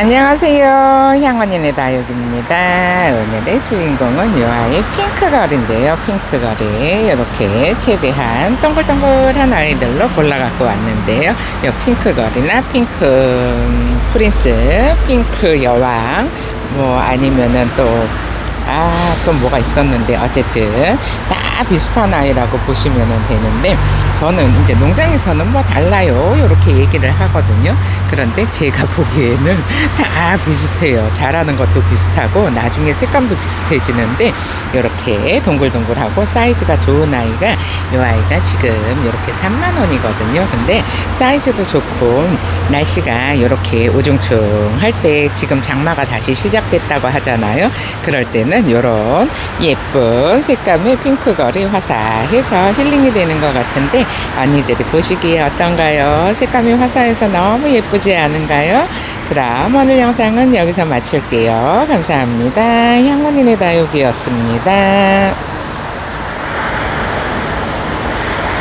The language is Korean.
안녕하세요. 향원인의 다육입니다. 오늘의 주인공은 요 아이 핑크걸인데요. 핑크걸이 이렇게 최대한 동글동글한 아이들로 골라갖고 왔는데요. 요 핑크걸이나 핑크 프린스, 핑크 여왕, 뭐 아니면은 또 아, 또 뭐가 있었는데, 어쨌든, 다 비슷한 아이라고 보시면 되는데, 저는 이제 농장에서는 뭐 달라요. 이렇게 얘기를 하거든요. 그런데 제가 보기에는 다 비슷해요. 자라는 것도 비슷하고, 나중에 색감도 비슷해지는데, 이렇게 동글동글하고 사이즈가 좋은 아이가, 이 아이가 지금 이렇게 3만원이거든요. 근데 사이즈도 좋고, 날씨가 이렇게 우중충 할 때 지금 장마가 다시 시작됐다고 하잖아요. 그럴 때는 이런 예쁜 색감의 핑크걸이 화사해서 힐링이 되는 것 같은데 언니들이 보시기에 어떤가요? 색감이 화사해서 너무 예쁘지 않은가요? 그럼 오늘 영상은 여기서 마칠게요. 감사합니다. 향문인의 다육이었습니다.